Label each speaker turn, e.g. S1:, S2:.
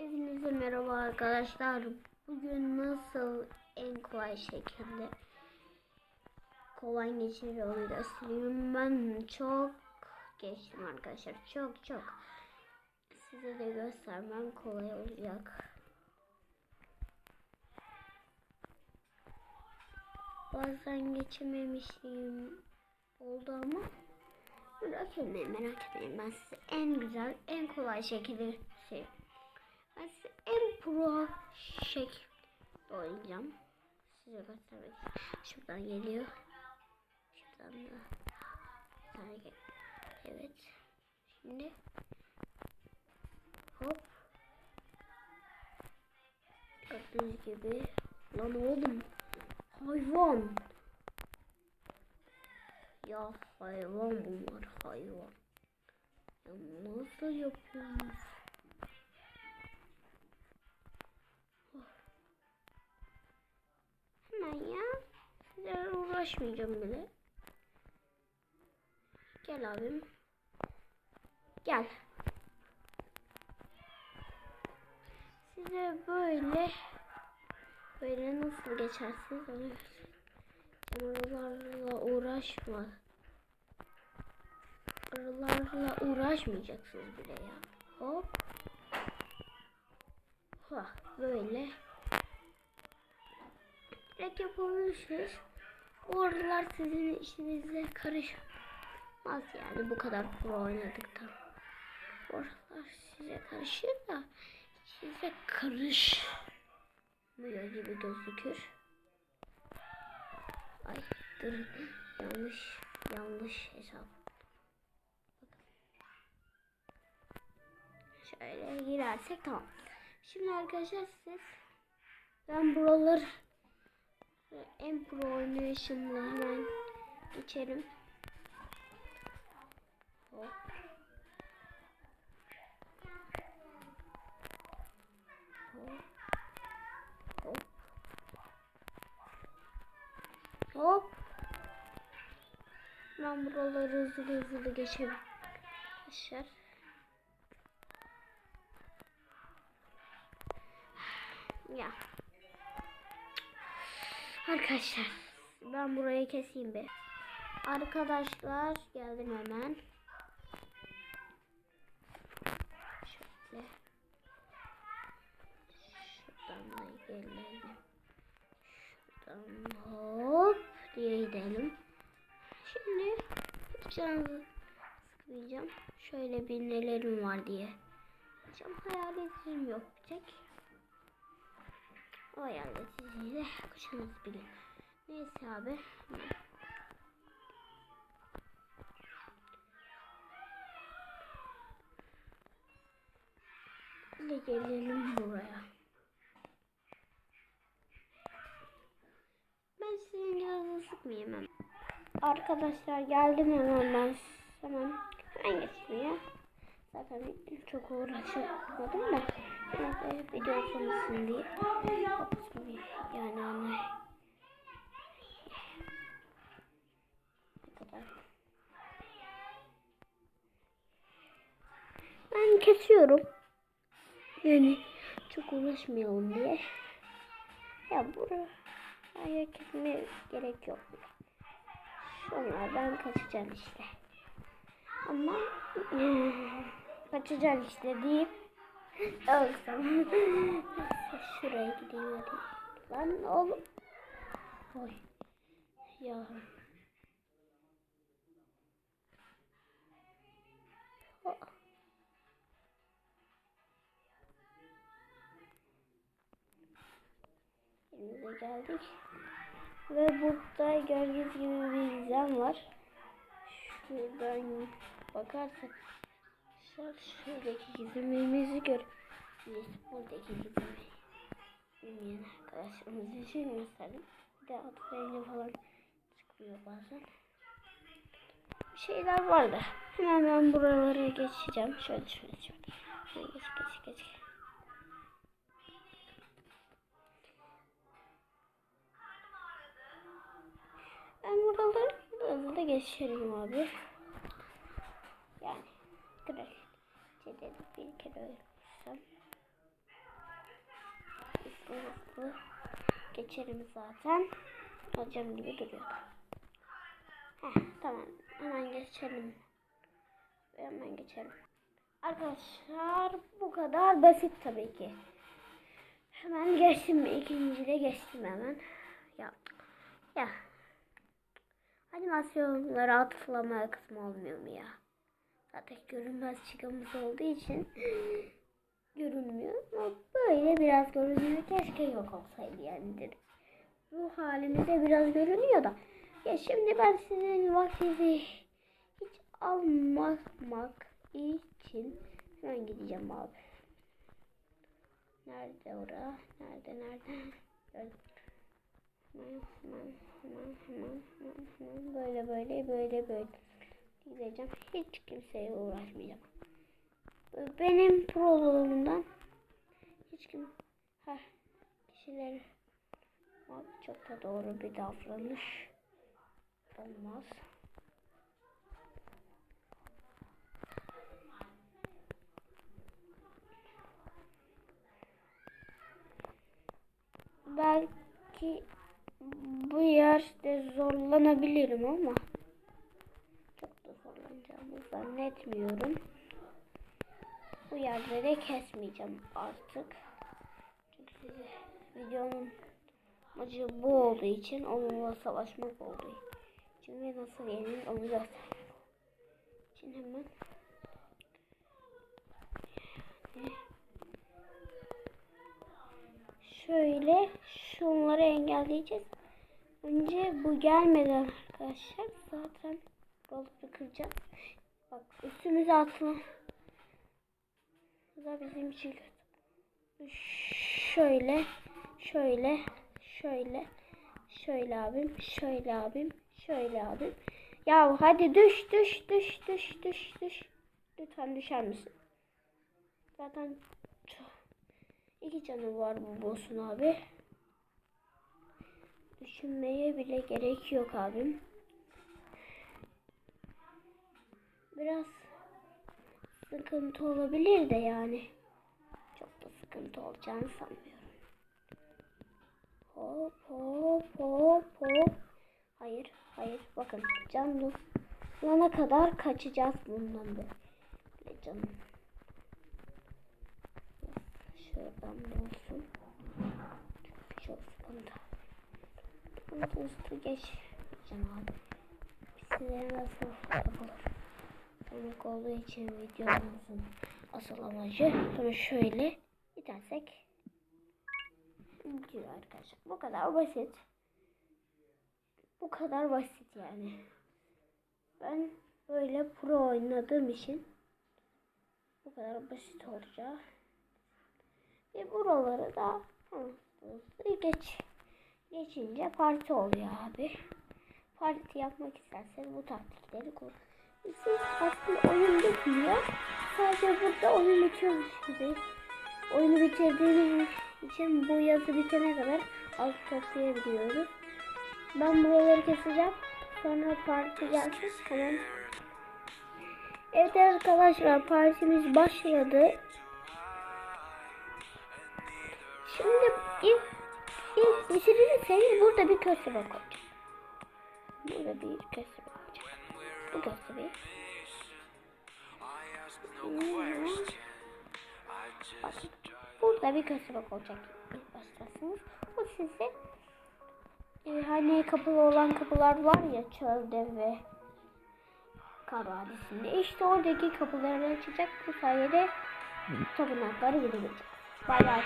S1: Hepinize merhaba arkadaşlar. Bugün nasıl en kolay şekilde kolay geçirir onu. Ben çok geçtim arkadaşlar. Çok çok. Size de göstermem kolay olacak. Bazen geçememişliğim oldu ama merak etmeyin merak etmeyin. Ben size en güzel en kolay şekilde şey pro şekilde oynayacağım. Size göstermek. Şuradan geliyor. Şuradan da. Evet. Şimdi hop. Gördüğünüz gibi. Lan oğlum. Hayvan. Ya hayvan bunlar hayvan. Ya nasıl yapıyorsunuz? Hemen ya. Sizlerle uğraşmayacağım bile. Gel abim. Gel. Size böyle böyle nasıl geçersiniz onu. Arılarla uğraşma. Arılarla uğraşmayacaksınız bile ya. Hop. Ha böyle. Direkt yapabilirsiniz. O arılar sizin işinizle karışmaz yani bu kadar pro oynadıktan. O arılar size karışır da size karışmıyor gibi gözükür. Ay dur yanlış yanlış hesap. Şöyle girersek tamam. Şimdi arkadaşlar siz ben buraları en pro oynayışımla hemen geçerim. Hop. Hop. Hop. Hop. Ben buraları hızlı hızlı geçerim. Arkadaşlar. Ya. Arkadaşlar ben burayı keseyim bir. Arkadaşlar geldim hemen. Şöyle. Şuradan da gelelim. Şuradan hop diye gidelim. Şimdi canınızı sıkmayacağım. Şöyle bir nelerim var diye. Hocam hayaletlerim yok bir tek. O hayaletiyle kuşanız bilin. Neyse abi. Şimdi gelelim buraya. Ben sizin gözünü sıkmayayım hemen. Arkadaşlar geldim hemen ben hemen hemen geçmeye. Zaten çok uğraşamadım da de video sonrasın diye yani. Bu kadar. Ben kesiyorum. Yani çok uğraşmayalım diye. Ya buraya kesmeye gerek yok. Şunlardan kaçacaksın işte. Ama kaçacaksın işte deyip ölsem. Şuraya gideyim hadi. Lan oğlum. Oy. Ya. Oh. Elimize geldik. Ve burada gördüğünüz gibi bir gizem var. Şuradan bakarsak şuradaki gizemimizi gör. Biz buradaki gizemi bilmeyen arkadaşlarımız için gösterdim. Bir de atlarıyla falan çıkmıyor bazen. Bir şeyler vardı. Hemen ben buralara geçeceğim. Şöyle şöyle şöyle. Şöyle geç geç geç. Ben buraları hızlı geçerim abi. Kere ölürsem hızlı hızlı geçelim zaten. Hocam gibi duruyordu. Heh, tamam hemen geçelim. Hemen geçelim. Arkadaşlar bu kadar basit tabii ki. Hemen geçtim ikincide geçtim hemen. Ya ya animasyonları atıflama kısmı olmuyor mu ya? Zaten görünmez çıkamız olduğu için görünmüyor. Ama böyle biraz görünüyor. Keşke yok olsaydı yani dedim. Bu halimizde biraz görünüyor da. Ya şimdi ben sizin vaktinizi hiç almamak için ben gideceğim abi. Nerede ora? Nerede nerede? Hemen hemen hemen hemen hemen hemen böyle böyle böyle böyle gideceğim. Hiç kimseye uğraşmayacağım. Benim proloğumdan hiç kim her kişileri Abi çok da doğru bir davranış olmaz. Belki bu yerde zorlanabilirim ama zannetmiyorum. Bu yerde de kesmeyeceğim artık. Çünkü size videonun amacı bu olduğu için onunla savaşmak olduğu için ve nasıl yenir onu göstermek için hemen şöyle şunları engelleyeceğiz. Önce bu gelmeden arkadaşlar zaten balığı kıracağız. Bak üstümüze atma. Bu da bizim için kötü. Şöyle, şöyle, şöyle, şöyle abim, şöyle abim, şöyle abim. Ya hadi düş, düş, düş, düş, düş, düş. Lütfen düşer misin? Zaten iki canı var bu boss'un abi. Düşünmeye bile gerek yok abim. Biraz sıkıntı olabilir de yani. Çok da sıkıntı olacağını sanmıyorum. Hop hop hop hop. Hayır hayır bakın can dolana kadar kaçacağız bundan böyle canım. Şuradan dolsun. Çok sıkıntı. Hızlı hızlı geç. Can abi. Size nasıl yapılır? Komik olduğu için videomuzun asıl amacı sonra şöyle itersek gidiyor arkadaşlar. Bu kadar basit. Bu kadar basit yani. Ben böyle pro oynadığım için bu kadar basit olacak. Ve buraları da hızlı geç geçince parti oluyor abi. Parti yapmak isterseniz bu taktikleri kullan. Siz aslında oyun bitmiyor. Sadece burada oyun bitiyormuş gibi. Oyunu bitirdiğimiz için bu yazı bitene kadar az toplayabiliyoruz. Ben buraları keseceğim. Sonra parti gelsin. Tamam. Evet arkadaşlar partimiz başladı. Şimdi ilk, ilk bitirirseniz burada bir köstebek olacak. Burada bir olacak. Bu. Hmm. Bakın. Burada bir köstebek olacak. Başlasınız. Bu size e, hani kapalı olan kapılar var ya çölde ve kar vadisinde. İşte oradaki kapıları açacak. Bu sayede tapınakları gidebilecek. Bay bay.